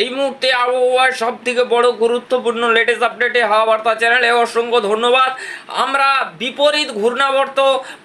এই মুহূর্তে আবহাওয়ার সব থেকে বড় গুরুত্বপূর্ণ লেটেস্ট আপডেটে হাওয়া বার্তা চ্যানেলে অসংখ্য ধন্যবাদ। আমরা বিপরীত ঘূর্ণাবর্ত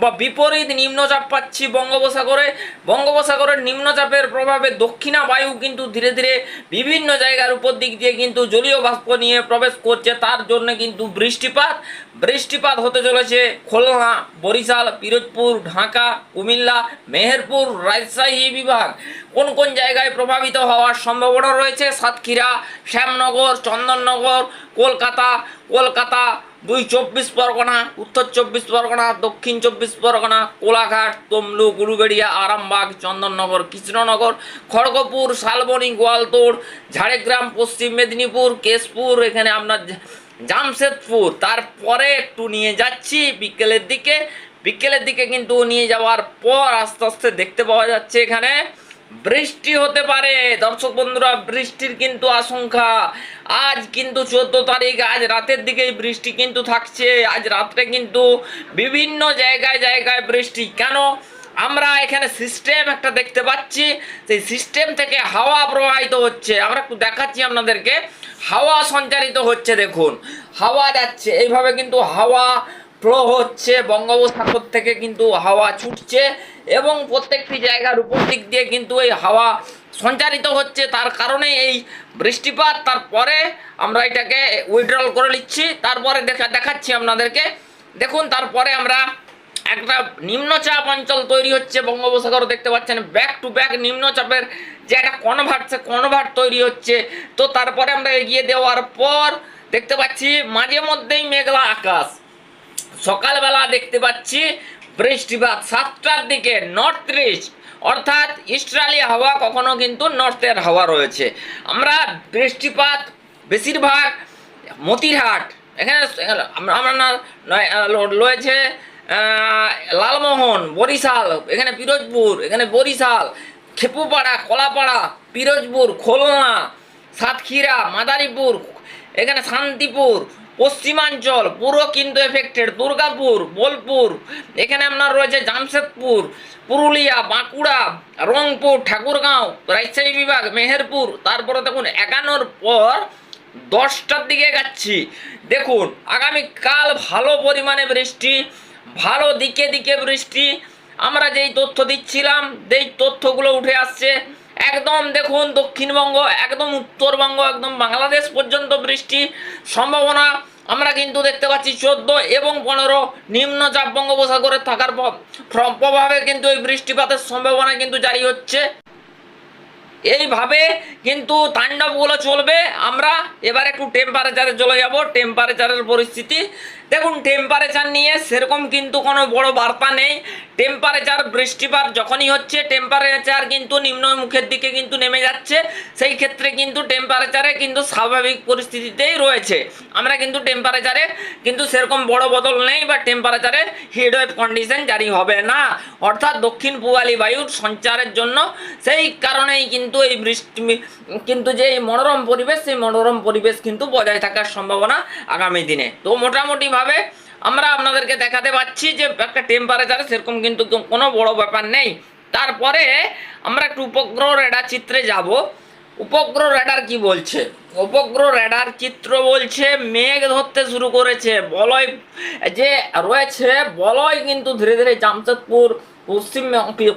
বা বিপরীত নিম্নচাপ পাচ্ছি বঙ্গোপসাগরে। বঙ্গোপসাগরের নিম্নচাপের প্রভাবে দক্ষিণা বায়ু কিন্তু ধীরে ধীরে বিভিন্ন জায়গার উপর দিক দিয়ে কিন্তু জলীয় বাষ্প নিয়ে প্রবেশ করছে। তার জন্য কিন্তু বৃষ্টিপাত বৃষ্টিপাত হতে চলেছে খুলনা, বরিশাল, পিরোজপুর, ঢাকা, কুমিল্লা, মেহেরপুর, রাজশাহী বিভাগ। কোন কোন জায়গায় প্রভাবিত হওয়ার সম্ভাবনা রয়েছে? সাতক্ষীরা, শ্যামনগর, চন্দননগর, কলকাতা কলকাতা, দুই চব্বিশ পরগনা, উত্তর চব্বিশ পরগনা, দক্ষিণ চব্বিশ পরগনা, কোলাঘাট, তমলুক, উলুবেড়িয়া, আরামবাগ, চন্দননগর, কৃষ্ণনগর, খড়গপুর, শালবনী, গোয়ালতোড়, ঝাড়গ্রাম, পশ্চিম মেদিনীপুর, কেশপুর, এখানে আপনার জামশেদপুর। তারপরে একটু নিয়ে যাচ্ছি বিকেলের দিকে। বিকেলের দিকে কিন্তু নিয়ে যাওয়ার পর আস্তে আস্তে দেখতে পাওয়া যাচ্ছে এখানে বৃষ্টি হতে পারে। দর্শক বন্ধুরা, বৃষ্টির কিন্তু আশঙ্কা। আজ কিন্তু চোদ্দ তারিখ, আজ রাতের দিকেই বৃষ্টি কিন্তু থাকছে। আজ রাত্রে কিন্তু বিভিন্ন জায়গায় জায়গায় বৃষ্টি। কেন? আমরা এখানে সিস্টেম একটা দেখতে পাচ্ছি। সেই সিস্টেম থেকে হাওয়া প্রবাহিত হচ্ছে। আমরা একটু দেখাচ্ছি আপনাদেরকে। হাওয়া সঞ্চারিত হচ্ছে, দেখুন। হাওয়া যাচ্ছে। এইভাবে কিন্তু হাওয়া ফ্লো হচ্ছে, বঙ্গোপসাগর থেকে কিন্তু হাওয়া ছুটছে এবং প্রত্যেকটি জায়গার উপর দিক দিয়ে কিন্তু এই হাওয়া সঞ্চারিত হচ্ছে। তার কারণে এই বৃষ্টিপাত, তারপরে আমরা এটাকে উইথড্রল করে নিচ্ছি। তারপরে দেখা, দেখাচ্ছি আপনাদেরকে। দেখুন, তারপরে আমরা একটা নিম্নচাপ অঞ্চল তৈরি হচ্ছে, বঙ্গোপসাগর দেখতে পাচ্ছেন ব্যাক টু ব্যাক নিম্নচাপের যে একটা কনভার্ট সে কনভার্ট তৈরি হচ্ছে। তো তারপরে আমরা এগিয়ে দেওয়ার পর দেখতে পাচ্ছি, মাঝে মধ্যেই মেঘলা আকাশ। সকালবেলা দেখতে পাচ্ছি বৃষ্টিপাত সাতটার দিকে নর্থ ইস্ট অর্থাৎ ইস্ট্রালি হাওয়া কখনো কিন্তু নর্থের হাওয়া রয়েছে। আমরা বৃষ্টিপাত বেশিরভাগ মতিরহাট, এখানে আমরা রয়েছে লালমোহন, বরিশাল, এখানে পিরোজপুর, এখানে বরিশাল, খেপুপাড়া, কলাপাড়া, পিরোজপুর, খুলনা, সাতক্ষীরা, মাদারীপুর এখানে শান্তিপুর, পশ্চিমাঞ্চল, পুরো কিন্তু এফেক্টেড দুর্গাপুর, বোলপুর, এখানে আপনার রয়েছে জামশেদপুর, পুরুলিয়া, বাঁকুড়া, রংপুর, ঠাকুরগাঁও, রাজশাহী বিভাগ, মেহেরপুর, তারপরে দেখুন একান্নর পর দশটার দিকে যাচ্ছি। দেখুন, আগামীকাল ভালো পরিমাণে বৃষ্টি, ভালো দিকে দিকে বৃষ্টি। আমরা যেই তথ্য দিচ্ছিলাম, যেই তথ্যগুলো উঠে আসছে একদম দেখুন দক্ষিণবঙ্গ, একদম উত্তরবঙ্গ, একদম বাংলাদেশ পর্যন্ত বৃষ্টি সম্ভাবনা আমরা কিন্তু দেখতে পাচ্ছি চোদ্দ এবং পনেরো নিম্নচাপ বঙ্গোপসাগরে থাকার প্রভাবে কিন্তু এই বৃষ্টিপাতের সম্ভাবনা কিন্তু জারি হচ্ছে। এইভাবে কিন্তু তাণ্ডবগুলো চলবে। আমরা এবার একটু টেম্পারেচারে চলে যাব। টেম্পারেচারের পরিস্থিতি দেখুন টেম্পারেচার নিয়ে সেরকম কিন্তু কোনো বড় বার্তা নেই। টেম্পারেচার বৃষ্টিপাত যখনই হচ্ছে টেম্পারেচার কিন্তু নিম্নমুখের দিকে কিন্তু নেমে যাচ্ছে। সেই ক্ষেত্রে কিন্তু টেম্পারেচারে কিন্তু স্বাভাবিক পরিস্থিতিতেই রয়েছে। আমরা কিন্তু টেম্পারেচারে কিন্তু সেরকম বড় বদল নেই বা টেম্পারেচারে হিট ওয়েভ কন্ডিশন জারি হবে না। অর্থাৎ দক্ষিণ পূবালি বায়ুর সঞ্চারের জন্য সেই কারণেই কিন্তু এই বৃষ্টি, কিন্তু যে এই মনোরম পরিবেশ, সেই মনোরম পরিবেশ কিন্তু বজায় থাকার সম্ভাবনা আগামী দিনে। তো মোটামুটিভাবে আমরা আপনাদেরকে দেখাতে পাচ্ছি যে একটা টেম্পারেচারে সেরকম কিন্তু কোনো বড় ব্যাপার নেই। তারপরে আমরা একটু উপগ্রহ রেডার চিত্রে যাব। উপগ্রহ রেডার কি বলছে? উপগ্রহ রেডার চিত্র বলছে মেঘ ধরতে শুরু করেছে। বলয় যে রয়েছে, বলয় কিন্তু ধীরে ধীরে জামশেদপুর, পশ্চিম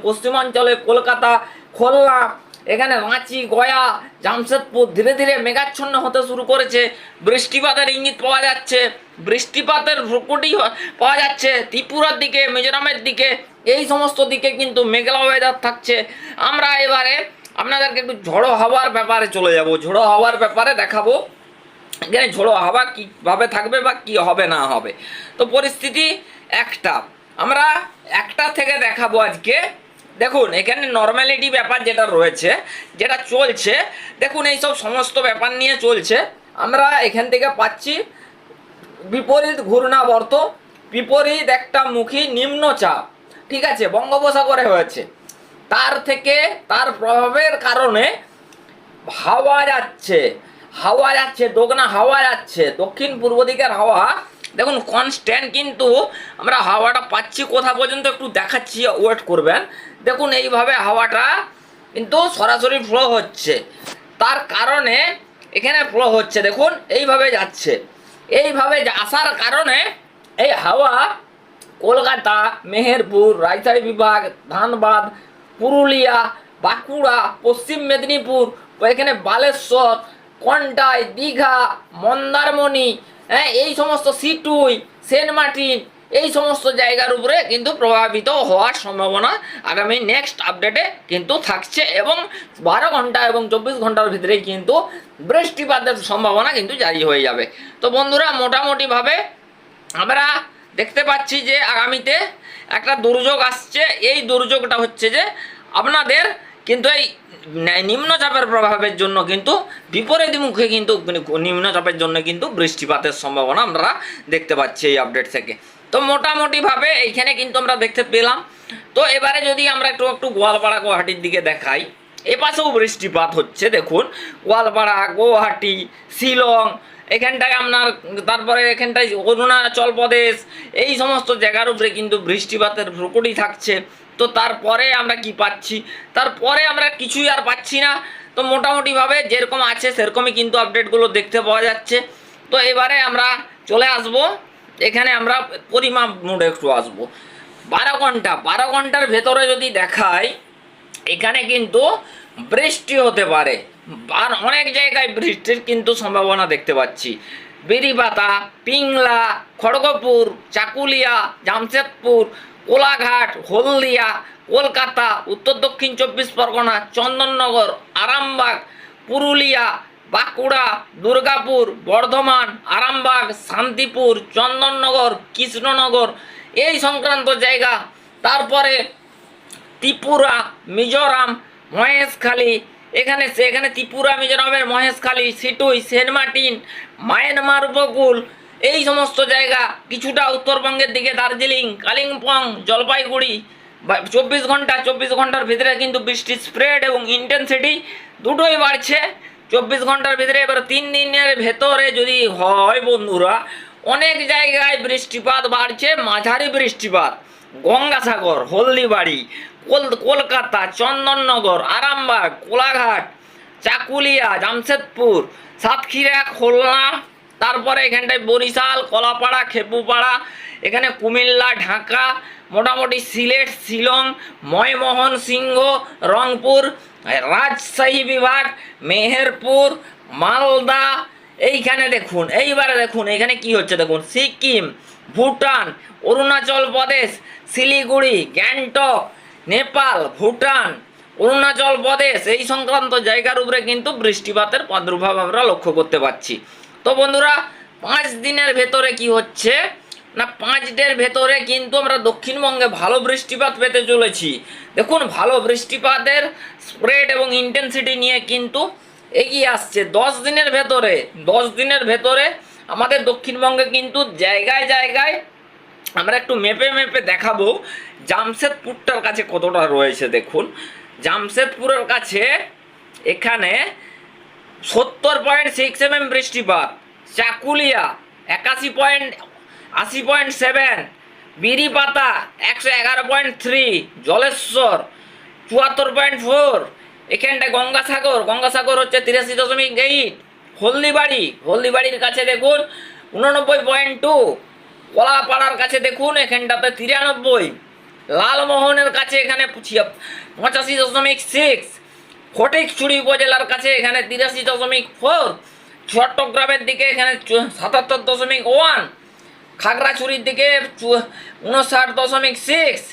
পশ্চিমাঞ্চলে কলকাতা, খুলনা এখানে রাঁচি, গয়া, জামশেদপুর ধীরে ধীরে মেঘাচ্ছন্ন হতে শুরু করেছে। বৃষ্টিপাতের ইঙ্গিত পাওয়া যাচ্ছে। বৃষ্টিপাতের ভ্রুকুটি পাওয়া যাচ্ছে। ত্রিপুরার দিকে, মিজোরামের দিকে, এই সমস্ত দিকে কিন্তু মেঘলা ওয়েদার থাকছে। আমরা এবারে আপনাদেরকে একটু ঝড়ো হাওয়ার ব্যাপারে চলে যাব। ঝড়ো হাওয়ার ব্যাপারে দেখাবো। এখানে ঝোড়ো হাওয়া কীভাবে থাকবে বা কি হবে, না হবে। তো পরিস্থিতি একটা। আমরা একটা থেকে দেখাবো আজকে। দেখুন, এখানে নর্মালিটি ব্যাপার যেটা রয়েছে, যেটা চলছে, দেখুন, এইসব সমস্ত ব্যাপার নিয়ে চলছে। আমরা এখান থেকে পাচ্ছি বিপরীত ঘূর্ণাবর্ত, বিপরীত একটা মুখী নিম্নচাপ, ঠিক আছে, বঙ্গোপসাগরে হয়েছে। তার থেকে তার প্রভাবের কারণে হাওয়া যাচ্ছে হাওয়া যাচ্ছে দোগনা হাওয়া যাচ্ছে দক্ষিণ পূর্ব দিকের হাওয়া দেখুন কনস্ট্যান্ট কিন্তু আমরা হাওয়াটা পাচ্ছি কোথা পর্যন্ত একটু দেখাচ্ছি ওয়েট করবেন। দেখুন, এইভাবে হাওয়াটা কিন্তু সরাসরি ফ্লো হচ্ছে। তার কারণে এখানে ফ্লো হচ্ছে, দেখুন, এইভাবে যাচ্ছে। এইভাবে আসার কারণে এই হাওয়া কলকাতা, মেহেরপুর, রাজশাহী বিভাগ, ধানবাদ, পুরুলিয়া, বাঁকুড়া, পশ্চিম মেদিনীপুর, এখানে বালেশ্বর, কন্টাই, দীঘা, মন্দারমণি হ্যাঁ এই সমস্ত সিটুই, সেন্ট মার্টিন, এই সমস্ত জায়গার উপরে কিন্তু প্রভাবিত হওয়ার সম্ভাবনা আগামী নেক্সট আপডেটে কিন্তু থাকছে এবং বারো ঘণ্টা এবং চব্বিশ ঘণ্টার ভিতরেই কিন্তু বৃষ্টিপাতের সম্ভাবনা কিন্তু জারি হয়ে যাবে। তো বন্ধুরা, মোটামুটিভাবে আমরা দেখতে পাচ্ছি যে আগামীতে একটা দুর্যোগ আসছে। এই দুর্যোগটা হচ্ছে যে আপনাদের কিন্তু এই নিম্নচাপের প্রভাবের জন্য কিন্তু বিপরীত মুখে কিন্তু নিম্নচাপের জন্য কিন্তু বৃষ্টিপাতের সম্ভাবনা আমরা দেখতে পাচ্ছি এই আপডেট থেকে। তো মোটামুটিভাবে এইখানে কিন্তু আমরা দেখতে পেলাম। তো এবারে যদি আমরা একটু একটু গোয়ালপাড়া গুয়াহাটির দিকে দেখাই এপাশেও বৃষ্টিপাত হচ্ছে, দেখুন। গোয়ালপাড়া, গুয়াহাটি, শিলং, এখানটায় আপনার, তারপরে এখানটায় অরুণাচল প্রদেশ, এই সমস্ত জায়গার উপরে কিন্তু বৃষ্টিপাতের প্রকটি থাকছে। তো তারপরে আমরা কি পাচ্ছি? তারপরে আমরা কিছুই আর পাচ্ছি না। তো মোটামুটিভাবে যেরকম আছে সেরকমই কিন্তু আপডেটগুলো দেখতে পাওয়া যাচ্ছে। তো এবারে আমরা চলে আসব। এখানে আমরা পরিমাপ মোডে একটু আসব। বারো ঘণ্টা। বারো ঘণ্টার ভেতরে যদি দেখায় এখানে কিন্তু বৃষ্টি হতে পারে। আর অনেক জায়গায় বৃষ্টির কিন্তু সম্ভাবনা দেখতে পাচ্ছি। বেরিবাতা পিংলা, খড়গপুর, চাকুলিয়া, জামশেদপুর কোলাঘাট, হলদিয়া, কলকাতা, উত্তর দক্ষিণ চব্বিশ পরগনা, চন্দননগর, আরামবাগ, পুরুলিয়া, বাঁকুড়া, দুর্গাপুর, বর্ধমান, আরামবাগ, শান্তিপুর, চন্দননগর, কৃষ্ণনগর, এই সংক্রান্ত জায়গা। তারপরে ত্রিপুরা, মিজোরাম, মহেশখালী, এখানে সেখানে ত্রিপুরা, মিজোরামের Maheshkhali, Sittwe, Saint Martin, Myanmar উপকূল এই সমস্ত জায়গা কিছুটা উত্তরবঙ্গের দিকে দার্জিলিং, কালিম্পং, জলপাইগুড়ি। চব্বিশ ঘণ্টা, চব্বিশ ঘণ্টার ভিতরে কিন্তু বৃষ্টির স্প্রেড এবং ইন্টেন্সিটি দুটোই বাড়ছে। চব্বিশ ঘণ্টার ভিতরে এবার তিন দিনের ভেতরে যদি হয় বন্ধুরা, অনেক জায়গায় বৃষ্টিপাত বাড়ছে, মাঝারি বৃষ্টিপাত। গঙ্গাসাগর, হলদিবাড়ি, কল- কলকাতা, চন্দননগর, আরামবাগ, কোলাঘাট, চাকুলিয়া, জামশেদপুর, সাতক্ষীরা, খুলনা তারপরে এখানটায় বরিশাল, কলাপাড়া, খেপুপাড়া, এখানে কুমিল্লা, ঢাকা, মোটামুটি সিলেট, শিলং, ময়মোহন সিংহ, রংপুর, রাজশাহী বিভাগ, মেহেরপুর, মালদা। এইখানে দেখুন, এইবারে দেখুন, এখানে কি হচ্ছে দেখুন? সিকিম, ভুটান, অরুণাচল প্রদেশ, শিলিগুড়ি, গ্যাংটক, নেপাল, ভুটান, অরুণাচল প্রদেশ। এই সংক্রান্ত জায়গার উপরে কিন্তু বৃষ্টিপাতের প্রাদুর্ভাব আমরা লক্ষ্য করতে পারছি। তো বন্ধুরা, পাঁচ দিনের ভেতরে কি হচ্ছে? না, পাঁচ ডের ভেতরে কিন্তু আমরা দক্ষিণবঙ্গে ভালো বৃষ্টিপাত পেতে চলেছি। দেখুন, ভালো বৃষ্টিপাতের স্প্রেড এবং ইন্টেন্সিটি নিয়ে কিন্তু এগিয়ে আসছে। দশ দিনের ভেতরে, দশ দিনের ভেতরে আমাদের দক্ষিণবঙ্গে কিন্তু জায়গায় জায়গায় আমরা একটু মেপে মেপে দেখাবো, জামশেদপুরটার কাছে কতটা রয়েছে দেখুন। জামশেদপুরের কাছে এখানে সত্তর পয়েন্ট সিক্স এম এম বৃষ্টিপাত, চাকুলিয়া একাশি পয়েন্ট, আশি পয়েন্ট সেভেন বিড়িপাতা একশো এগারো পয়েন্ট থ্রি জলেশ্বর চুয়াত্তর পয়েন্ট ফোর এখানটা গঙ্গাসাগর গঙ্গাসাগর হচ্ছে তিরাশি দশমিক এইট হলদিবাড়ি, হলদিবাড়ির কাছে দেখুন উননব্বই পয়েন্ট টু কলাপাড়ার কাছে দেখুন এখানটাতে তিরানব্বই, লালমোহনের কাছে এখানে পঁচাশি দশমিক সিক্স ফটিকছড়ি উপজেলার কাছে এখানে তিরাশি দশমিক ফোর চট্টগ্রামের দিকে এখানে সাতাত্তর দশমিক ওয়ান খাগড়াছড়ির দিকে উনষাট দশমিক সিক্স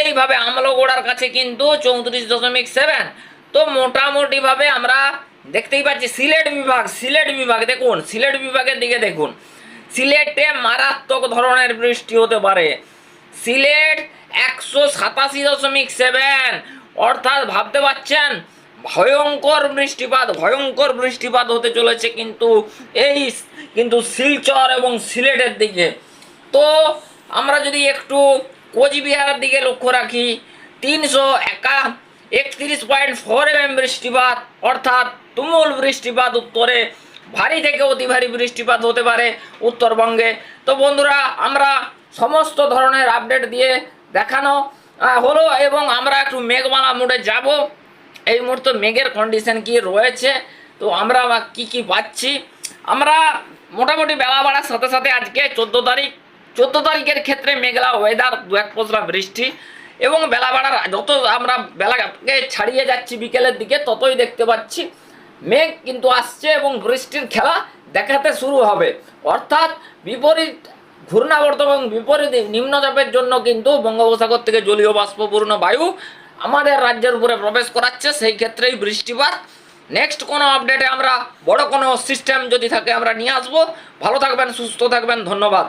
এইভাবে আমলগোড়ার কাছে কিন্তু চৌত্রিশ দশমিক সেভেন তো মোটামুটিভাবে আমরা দেখতেই পাচ্ছি, সিলেট বিভাগ সিলেট বিভাগ, দেখুন, সিলেট বিভাগের দিকে দেখুন। সিলেটে মারাত্মক ধরনের বৃষ্টি হতে পারে। সিলেট একশো সাতাশি দশমিক সেভেন অর্থাৎ ভাবতে পারছেন ভয়ঙ্কর বৃষ্টিপাত ভয়ঙ্কর বৃষ্টিপাত হতে চলেছে কিন্তু এই কিন্তু শিলচর এবং সিলেটের দিকে। তো আমরা যদি একটু কোচবিহারের দিকে লক্ষ্য রাখি, তিনশো একা একত্রিশ পয়েন্ট ফোর এম বৃষ্টিপাত, অর্থাৎ তুমুল বৃষ্টিপাত উত্তরে, ভারী থেকে অতি ভারী বৃষ্টিপাত হতে পারে উত্তরবঙ্গে। তো বন্ধুরা, আমরা সমস্ত ধরনের আপডেট দিয়ে দেখানো হলো এবং আমরা একটু মেঘমালা মোড়ে যাব। এই মুহূর্তে মেঘের কন্ডিশন কি রয়েছে? তো আমরা কি কি পাচ্ছি? আমরা মোটামুটি বেলা বাড়ার সাথে সাথে আজকে চোদ্দ তারিখ, চোদ্দ তারিখের ক্ষেত্রে মেঘলা ওয়েদার দু এক পশলা বৃষ্টি এবং বেলা বাড়ার যত আমরা বেলাকে ছাড়িয়ে যাচ্ছি বিকেলের দিকে, ততই দেখতে পাচ্ছি। মেঘ কিন্তু আসছে এবং বৃষ্টির খেলা দেখাতে শুরু হবে। অর্থাৎ বিপরীত ঘূর্ণাবর্ত এবং বিপরীত নিম্নচাপের জন্য কিন্তু বঙ্গোপসাগর থেকে জলীয় বাষ্পপূর্ণ বায়ু আমাদের রাজ্যের উপরে প্রবেশ করাচ্ছে, সেই ক্ষেত্রেই বৃষ্টিপাত। নেক্সট কোনো আপডেটে আমরা, বড় কোনো সিস্টেম যদি থাকে, আমরা নিয়ে আসব। ভালো থাকবেন, সুস্থ থাকবেন, ধন্যবাদ।